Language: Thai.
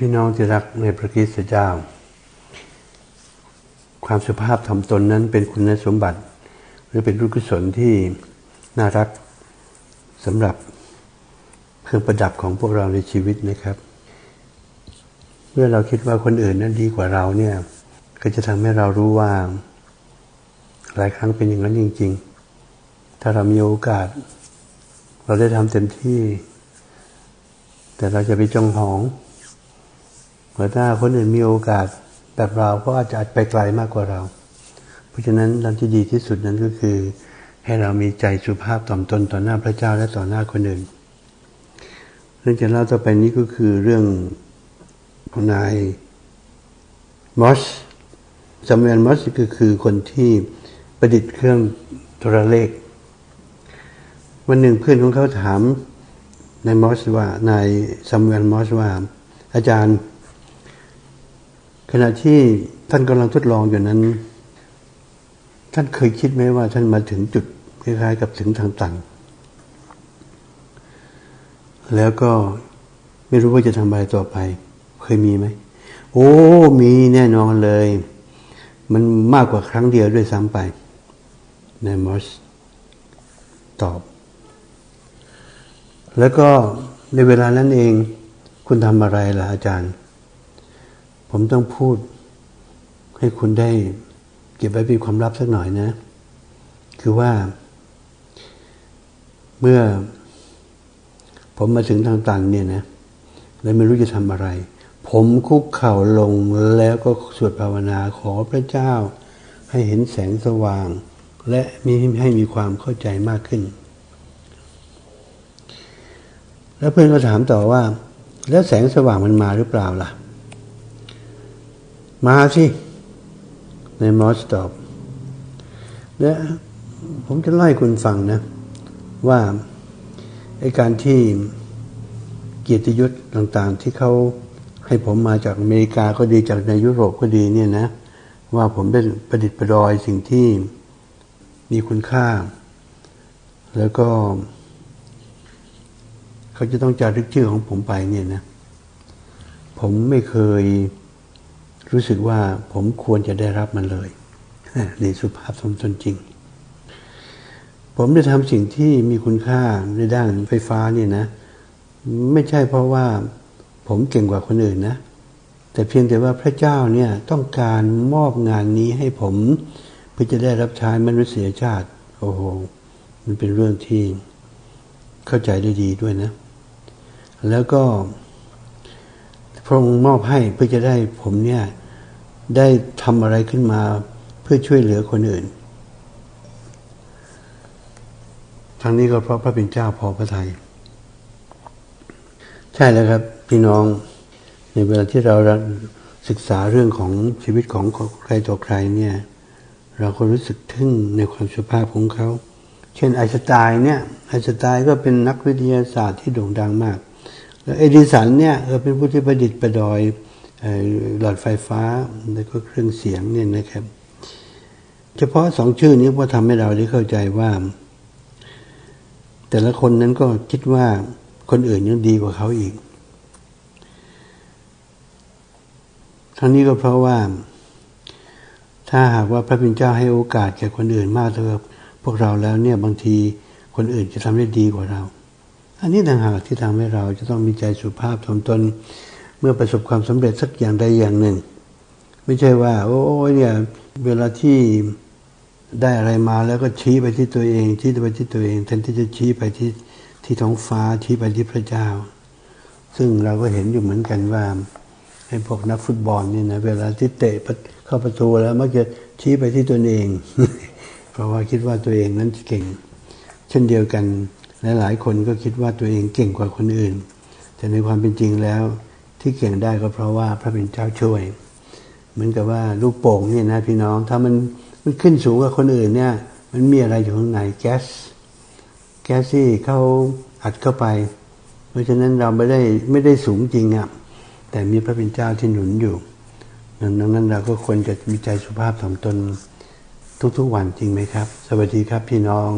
พี่น้องที่รักในพระคริสตเจ้า ความสุภาพทำตนนั้นเป็นคุณสมบัติ หรือเป็นรุกุศลที่น่ารักสำหรับเครื่องประดับของพวกเราในชีวิตนะครับ เมื่อเราคิดว่าคนอื่นนั้นดีกว่าเราเนี่ย ก็จะทำให้เรารู้ว่า หลายครั้งเป็นอย่างนั้นจริง ๆ ถ้าเรามีโอกาส เราได้ทำเต็มที่ แต่เราจะไปจองหอง เมื่อถ้าคนอื่นมีโอกาสแบบเราก็อาจจะไปไกลมากกว่าเรา เพราะฉะนั้นเราที่ดีที่สุดนั้นก็คือ ให้เรามีใจสุภาพต่อมตนต่อหน้าพระเจ้าและต่อหน้าคนอื่น เรื่องจะเล่าต่อไปนี้ก็คือเรื่องนายมอสซัมเวลมอสก็คือคนที่ประดิษฐ์เครื่องโทรเลข วันหนึ่งเพื่อนของเขาถามนายมอสว่านายซัมเวลมอสว่า อาจารย์ ณะที่ท่านกำลังทดลองอยู่นั้น ท่านเคยคิดไหมว่าท่านมาถึงจุดคล้ายๆกับถึงทางตันแล้วก็ไม่รู้ว่าจะทำอะไรต่อไป เคยมีไหม โอ้ มีแน่นอนเลย มันมากกว่าครั้งเดียวด้วยซ้ำไปนายมอสตอบ แล้วก็ในเวลานั้นเอง คุณทำอะไรล่ะอาจารย์ ผมต้องพูดให้คุณได้เก็บไว้เป็นความลับสักหน่อยนะ คือว่า เมื่อ ผมมาถึงทางตันเนี่ยนะแล้วไม่รู้จะทำอะไร ผมคุกเข่าลงแล้วก็สวดภาวนาขอพระเจ้า ให้เห็นแสงสว่าง และมีให้มีความเข้าใจมากขึ้น แล้วเพื่อนก็ถามต่อว่า แล้วแสงสว่างมันมาหรือเปล่าล่ะ มาสิ ในมอสตอบและผมจะเล่คุณฟังนะ ว่าไอการที่เกียรติยศต่างๆ ที่เขาให้ผมมาจากอเมริกาก็ดีจากในยุโรปก็ดีเนี่ยนะ ว่าผมได้ประดิษฐ์ประดอยสิ่งที่มีคุณค่า แล้วก็ เขาจะต้องจารึกชื่อของผมไปเนี่ยนะ ผมไม่เคย รู้สึกว่าผมควรจะได้รับมันเลยนี่สุภาพสมตนจริง ผมได้ทำสิ่งที่มีคุณค่าในด้านไฟฟ้าเนี่ยนะ ไม่ใช่เพราะว่าผมเก่งกว่าคนอื่นนะ แต่เพียงแต่ว่าพระเจ้าเนี่ยต้องการมอบงานนี้ให้ผม เพื่อจะได้รับใช้มนุษยชาติ โอ้โห มันเป็นเรื่องที่เข้าใจได้ดีด้วยนะ แล้วก็ พระองค์มอบให้เพื่อจะได้ผมเนี่ยได้ทำอะไรขึ้นมาเพื่อช่วยเหลือคนอื่น ทั้งนี้ก็เพราะพระเป็นเจ้าพอพระทยัยใช่แล้วครับพี่น้องในเวลาที่เราศึกษาเรื่องของชีวิตของใครต่อใครเนี่ย เราก็รู้สึกทึ่งในความสุภาพของเขา เช่นไอน์สไตน์เนี่ยไอน์สไตน์ก็เป็นนักวิทยาศาสตร์ที่โด่งดังมาก เอดิสันเนี่ยเป็นผู้ที่ประดิษฐ์ประดอยหลอดไฟฟ้าแล้วก็เครื่องเสียงเนี่ยนะครับ เฉพาะสองชื่อนี้ก็ทำให้เราได้เข้าใจว่า แต่ละคนนั้นก็คิดว่าคนอื่นยังดีกว่าเขาอีก ทั้งนี้ก็เพราะว่า ถ้าหากว่าพระเป็นเจ้าให้โอกาสแก่คนอื่นมากเท่าพวกเราแล้วเนี่ยบางทีคนอื่นจะทำได้ดีกว่าเรา อันนี้ต่างหากที่ทำให้เราจะต้องมีใจสุภาพทนตนเมื่อประสบความสำเร็จสักอย่างใดอย่างหนึ่ง ไม่ใช่ว่า โอ้ยเนี่ยเวลาที่ได้อะไรมาแล้วก็ชี้ไปที่ตัวเองชี้ไปที่ตัวเองแทนที่จะชี้ไปที่ที่ท้องฟ้าชี้ไปที่พระเจ้า ซึ่งเราก็เห็นอยู่เหมือนกันว่าให้พวกนักฟุตบอลนี่นะเวลาที่เตะเข้าประตูแล้วมักจะชี้ไปที่ตัวเอง เพราะว่าคิดว่าตัวเองนั้นเก่ง เช่นเดียวกัน หลายๆคนก็คิดว่าตัวเองเก่งกว่าคนอื่น แต่ในความเป็นจริงแล้วที่เก่งได้ก็เพราะว่าพระเป็นเจ้าช่วย เหมือนกับว่าลูกโป่งเนี่ยนะพี่น้อง ถ้ามันมันขึ้นสูงกว่าคนอื่นเนี่ย มันมีอะไรอยู่ข้างในแก๊ส แก๊สที่เขาอัดเข้าไป เพราะฉะนั้นเราไม่ได้ไม่ได้สูงจริงอะ่ะ แต่มีพระเป็นเจ้าที่หนุนอยู่ ดังนั้นเราก็ควรจะมีใจสุภาพถ่อมตนทุกๆวันจริงไหมครับ สวัสดีครับพี่น้อง